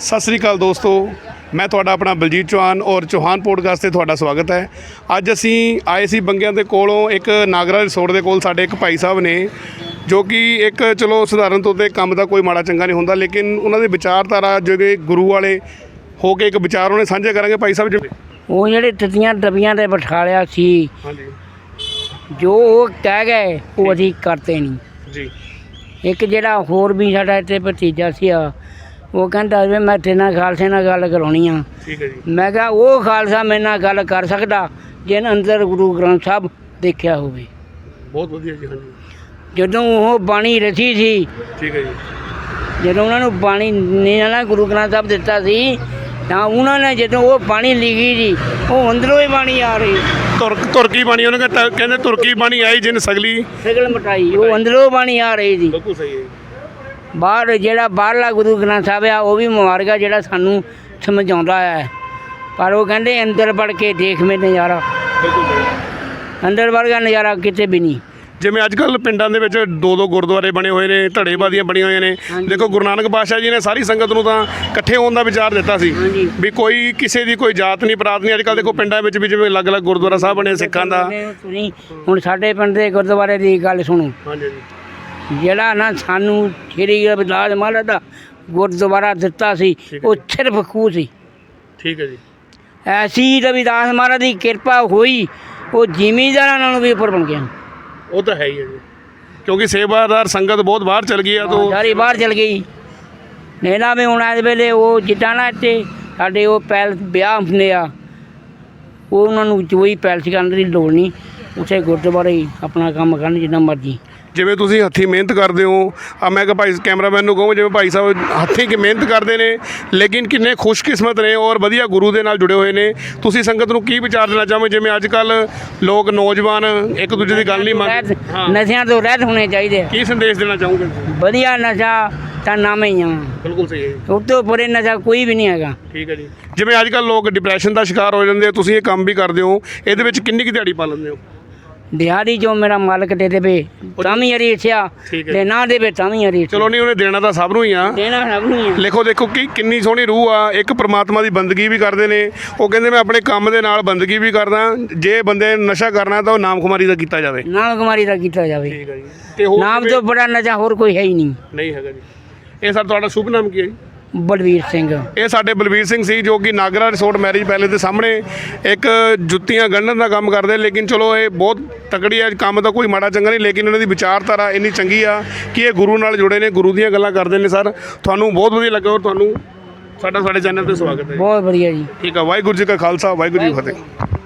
ਸਤਿ ਸ੍ਰੀ ਅਕਾਲ ਦੋਸਤੋ ਮੈਂ ਤੁਹਾਡਾ ਆਪਣਾ ਬਲਜੀਤ ਚੌਹਾਨ ਔਰ ਚੌਹਾਨ ਪੋਡਕਾਸਟ ਤੇ ਤੁਹਾਡਾ ਸਵਾਗਤ ਹੈ। ਅੱਜ ਅਸੀਂ ਆਏ ਸੀ ਬੰਗਿਆਂ ਦੇ ਕੋਲੋਂ ਇੱਕ ਨਾਗਰਾ ਰਿਸੋਰਟ ਦੇ ਕੋਲ ਸਾਡੇ ਇੱਕ ਭਾਈ ਸਾਹਿਬ ਨੇ ਜੋ ਕਿ ਇੱਕ ਚਲੋ ਸਧਾਰਨ ਤੌਰ ਤੇ ਕੰਮ ਦਾ ਕੋਈ ਮਾੜਾ ਚੰਗਾ ਨਹੀਂ ਹੁੰਦਾ ਲੇਕਿਨ ਉਹਨਾਂ ਦੇ ਵਿਚਾਰਧਾਰਾ ਜਿਹੜੇ ਗੁਰੂ ਵਾਲੇ ਹੋ ਕੇ ਇੱਕ ਵਿਚਾਰ ਉਹਨੇ ਸਾਂਝੇ ਕਰਾਂਗੇ। ਭਾਈ ਸਾਹਿਬ ਜਿਵੇਂ ਉਹ ਜਿਹੜੇ ਤਤੀਆਂ ਡੱਬੀਆਂ ਤੇ ਬਿਠਾ ਲਿਆ ਸੀ ਹਾਂਜੀ। ਜੋ ਉਹ ਕਹਿ ਗਏ ਉਹ ਅਸੀਂ ਕਰਤੇ ਨਹੀਂ। ਜੀ। ਇੱਕ ਜਿਹੜਾ ਹੋਰ ਵੀ ਸਾਡਾ ਇੱਥੇ ਭਤੀਜਾ ਸੀ ਆ ਉਹ ਕਹਿੰਦਾ ਵੀ ਮੈਂ ਤੇਰੇ ਨਾਲ ਖਾਲਸੇ ਨਾਲ ਗੱਲ ਕਰਾਉਣੀ ਆ। ਠੀਕ ਹੈ ਜੀ। ਮੈਂ ਕਿਹਾ ਉਹ ਖਾਲਸਾ ਮੇਰੇ ਨਾਲ ਗੱਲ ਕਰ ਸਕਦਾ ਜਿਹਨ ਅੰਦਰ ਗੁਰੂ ਗ੍ਰੰਥ ਸਾਹਿਬ ਦੇਖਿਆ ਹੋਵੇ। ਬਹੁਤ ਵਧੀਆ ਜੀ ਹਾਂਜੀ। ਜਦੋਂ ਉਹ ਬਾਣੀ ਰਚੀ ਸੀ ਠੀਕ ਹੈ ਜੀ। ਜਦੋਂ ਉਹਨਾਂ ਨੂੰ ਬਾਣੀ ਨੇ ਨਾ ਗੁਰੂ ਗ੍ਰੰਥ ਸਾਹਿਬ ਦਿੱਤਾ ਸੀ ਤਾਂ ਉਹਨਾਂ ਨੇ ਜਦੋਂ ਉਹ ਬਾਣੀ ਲਿਖੀ ਸੀ ਉਹ ਅੰਦਰੋਂ ਹੀ ਬਾਣੀ ਆ ਰਹੀ। ਤੁਰਕ ਤੁਰਕੀ ਬਾਣੀ ਉਹਨੇ ਕਹਿੰਦਾ ਕਹਿੰਦੇ ਤੁਰਕੀ ਬਾਣੀ ਆਈ ਜਿਨ ਸਗਲੀ। ਸਗਲ ਮਟਾਈ ਉਹ ਅੰਦਰੋਂ ਬਾਣੀ ਆ ਰਹੀ ਸੀ। ਬਿਲਕੁਲ ਸਹੀ ਹੈ ਬਾਹਰ ਜਿਹੜਾ ਬਾਹਰਲਾ ਗੁਰੂ ਗ੍ਰੰਥ ਸਾਹਿਬ ਆ ਉਹ ਵੀ ਮੁਬਾਰਕ ਜਿਹੜਾ ਸਾਨੂੰ ਸਮਝਾਉਂਦਾ ਹੈ ਪਰ ਉਹ ਕਹਿੰਦੇ ਅੰਦਰ ਵੜ ਕੇ ਦੇਖ ਮੇ ਨਜ਼ਾਰਾ। ਅੰਦਰ ਵਰਗਾ ਨਜ਼ਾਰਾ ਕਿਤੇ ਵੀ ਨਹੀਂ। ਜਿਵੇਂ ਅੱਜ ਕੱਲ ਪਿੰਡਾਂ ਦੇ ਵਿੱਚ ਦੋ ਦੋ ਗੁਰਦੁਆਰੇ ਬਣੇ ਹੋਏ ਨੇ ਧੜੇਬਾਦੀਆਂ ਬਣੀਆਂ ਹੋਈਆਂ ਨੇ। ਦੇਖੋ ਗੁਰੂ ਨਾਨਕ ਪਾਤਸ਼ਾਹ ਜੀ ਨੇ ਸਾਰੀ ਸੰਗਤ ਨੂੰ ਤਾਂ ਇਕੱਠੇ ਹੋਣ ਦਾ ਵਿਚਾਰ ਦਿੱਤਾ ਸੀ। ਵੀ ਕੋਈ ਕਿਸੇ ਦੀ ਕੋਈ ਜਾਤ ਨਹੀਂ ਪ੍ਰਾਤ ਨਹੀਂ। ਅੱਜ ਕੱਲ ਦੇਖੋ ਪਿੰਡਾਂ ਵਿੱਚ ਵੀ ਜਿਵੇਂ ਅਲੱਗ-ਅਲੱਗ ਗੁਰਦੁਆਰਾ ਸਾਹਿਬ ਬਣੇ ਸਿੱਖਾਂ ਦਾ। ਹੁਣ ਸਾਡੇ ਪਿੰਡ ਦੇ ਗੁਰਦੁਆਰੇ ਦੀ ਗੱਲ ਸੁਣੋ। ਹਾਂਜੀ। ਜਿਹੜਾ ਨਾ ਸਾਨੂੰ ਸ਼੍ਰੀ ਰਵਿਦਾਸ ਮਹਾਰਾਜ ਦਾ ਗੁਰਦੁਆਰਾ ਦਿੱਤਾ ਸੀ ਠੀਕ ਹੈ ਉਹ ਸਿਰਫ ਖੂਹ ਸੀ। ਠੀਕ ਹੈ ਜੀ। ਐਸੀ ਰਵਿਦਾਸ ਮਹਾਰਾਜ ਦੀ ਕਿਰਪਾ ਹੋਈ ਉਹ ਜ਼ਿਮੀਂਦਾਰਾਂ ਨਾਲੋਂ ਵੀ ਉੱਪਰ ਬਣ ਗਿਆ। ਉਹ ਤਾਂ ਹੈ ਹੀ ਹੈ ਜੀ। ਕਿਉਂਕਿ ਸੇਵਾਦਾਰ ਸੰਗਤ ਬਹੁਤ ਬਾਹਰ ਚਲ ਗਈ ਆ ਤੋਂ ਸਾਰੀ ਬਾਹਰ ਚਲ ਗਈ। ਨੇਨਾ ਵੀ ਹੁਣ ਇਸ ਵੇਲੇ ਉਹ ਜਿੱਦਾਂ ਨਾ ਇੱਥੇ ਸਾਡੇ ਉਹ ਪੈਲ ਵਿਆਹ ਹੁੰਦੇ ਆ ਉਹ ਉਹਨਾਂ ਨੂੰ ਕੋਈ ਪੈਲਸ ਕਰਨ ਦੀ ਲੋੜ ਨਹੀਂ। ਉੱਥੇ ਗੁਰਦੁਆਰੇ ਹੀ ਆਪਣਾ ਕੰਮ ਕਰਨ ਜਿੰਨਾ ਮਰਜ਼ੀ। ਜਿਵੇਂ ਤੁਸੀਂ ਹੱਥੀਂ ਮਿਹਨਤ ਕਰਦੇ ਹੋ ਆ ਮੈਂ ਕਿਹਾ ਭਾਈ ਕੈਮਰਾਮੈਨ ਨੂੰ ਕਹੂੰ ਜਿਵੇਂ ਭਾਈ ਸਾਹਿਬ ਹੱਥੀਂ ਕਿ ਮਿਹਨਤ ਕਰਦੇ ਨੇ ਲੇਕਿਨ ਕਿੰਨੇ ਖੁਸ਼ਕਿਸਮਤ ਨੇ ਔਰ ਵਧੀਆ ਗੁਰੂ ਦੇ ਨਾਲ ਜੁੜੇ ਹੋਏ ਨੇ। ਤੁਸੀਂ ਸੰਗਤ ਨੂੰ ਕੀ ਵਿਚਾਰ ਦੇਣਾ ਚਾਹੋਗੇ? ਜਿਵੇਂ ਅੱਜ ਕੱਲ ਲੋਕ ਨੌਜਵਾਨ ਇੱਕ ਦੂਜੇ ਦੀ ਗੱਲ ਨਹੀਂ ਮੰਨਦੇ ਨਸ਼ਿਆਂ ਤੋਂ ਰਹਿਤ ਹੋਣੇ ਚਾਹੀਦੇ। ਕੀ ਸੰਦੇਸ਼ ਦੇਣਾ ਚਾਹੋਗੇ? ਵਧੀਆ ਨਸ਼ਾ ਤਾਂ ਨਾਮ ਹੀ ਆ। ਬਿਲਕੁਲ ਸਹੀ ਹੈ ਉਸ ਤੋਂ ਪਰੇ ਨਸ਼ਾ ਕੋਈ ਵੀ ਨਹੀਂ ਹੈਗਾ। ਠੀਕ ਹੈ ਜੀ। ਜਿਵੇਂ ਅੱਜ ਕੱਲ ਲੋਕ ਡਿਪਰੈਸ਼ਨ ਦਾ ਸ਼ਿਕਾਰ ਹੋ ਜਾਂਦੇ ਆ ਤੁਸੀਂ ਇਹ ਕੰਮ ਵੀ ਕਰਦੇ ਹੋ ਇਹਦੇ ਵਿੱਚ ਕਿੰਨੀ ਕੁ ਦਿਹਾੜੀ ਪਾ ਲੈਂਦੇ ਹੋ? ਦਿਹਾੜੀ ਜੋ ਮੇਰਾ ਮਾਲਕ ਦੇ ਦੇਵੇ ਤਾਂ ਵੀ ਇੱਛਾ ਠੀਕ ਹੈ। ਤੇ ਨਾ ਦੇਵੇ ਤਾਂ ਵੀ ਇੱਛਾ ਚਲੋ ਨਹੀਂ ਉਹਨੇ ਦੇਣਾ ਤਾਂ ਸਭ ਨੂੰ ਹੀ ਆ। ਦੇਣਾ ਸਭ ਨੂੰ ਹੀ ਆ। ਲਿਖੋ ਦੇਖੋ ਕਿ ਕਿੰਨੀ ਸੋਹਣੀ ਰੂਹ ਆ। ਇੱਕ ਪ੍ਰਮਾਤਮਾ ਦੀ ਬੰਦਗੀ ਵੀ ਕਰਦੇ ਨੇ। ਉਹ ਕਹਿੰਦੇ ਮੈਂ ਆਪਣੇ ਕੰਮ ਦੇ ਨਾਲ ਬੰਦਗੀ ਵੀ ਕਰਦਾ। ਜੇ ਬੰਦੇ ਨੇ ਨਸ਼ਾ ਕਰਨਾ ਤਾਂ ਉਹ ਨਾਮ ਕੁਮਾਰੀ ਦਾ ਕੀਤਾ ਜਾਵੇ। ਨਾਲ ਕੁਮਾਰੀ ਦਾ ਕੀਤਾ ਜਾਵੇ। ਠੀਕ ਹੈ ਜੀ। ਤੇ ਹੋਰ ਨਾਮ ਤੋਂ ਬੜਾ ਨਸ਼ਾ ਹੋਰ ਕੋਈ ਹੈ ਹੀ ਨਹੀਂ। ਨਹੀਂ ਹੈਗਾ ਜੀ। ਇਹ ਸਰ ਤੁਹਾਡਾ ਸ਼ੁਭ ਨਾਮ ਕੀ ਹੈ ਜੀ? ਬਲਵੀਰ ਸਿੰਘ। ਇਹ ਸਾਡੇ ਬਲਵੀਰ ਸਿੰਘ ਸੀ ਜੋ ਕਿ ਨਾਗਰਾ ਰਿਸੋਰਟ ਮੈਰਿਜ ਪੈਲੇਸ ਦੇ ਸਾਹਮਣੇ ਇੱਕ ਜੁੱਤੀਆਂ ਗੰਢਣ ਦਾ ਕੰਮ ਕਰਦੇ ਲੇਕਿਨ ਚਲੋ ਇਹ ਬਹੁਤ ਤਕੜੀ ਹੈ ਕੰਮ ਦਾ ਕੋਈ ਮਾੜਾ ਚੰਗਾ ਨਹੀਂ ਲੇਕਿਨ ਇਹਨਾਂ ਦੀ ਵਿਚਾਰਧਾਰਾ ਇੰਨੀ ਚੰਗੀ ਆ ਕਿ ਇਹ ਗੁਰੂ ਨਾਲ ਜੁੜੇ ਨੇ ਗੁਰੂ ਦੀਆਂ ਗੱਲਾਂ ਕਰਦੇ ਨੇ ਸਰ। ਤੁਹਾਨੂੰ ਬਹੁਤ ਵਧੀਆ ਲੱਗਾ ਔਰ ਤੁਹਾਨੂੰ ਸਾਡਾ ਸਾਡੇ ਚੈਨਲ ਤੇ ਸਵਾਗਤ ਹੈ। ਬਹੁਤ ਵਧੀਆ ਜੀ। ਠੀਕ ਆ ਵਾਹਿਗੁਰੂ ਜੀ ਕਾ ਖਾਲਸਾ ਵਾਹਿਗੁਰੂ ਜੀ ਫਤਿਹ।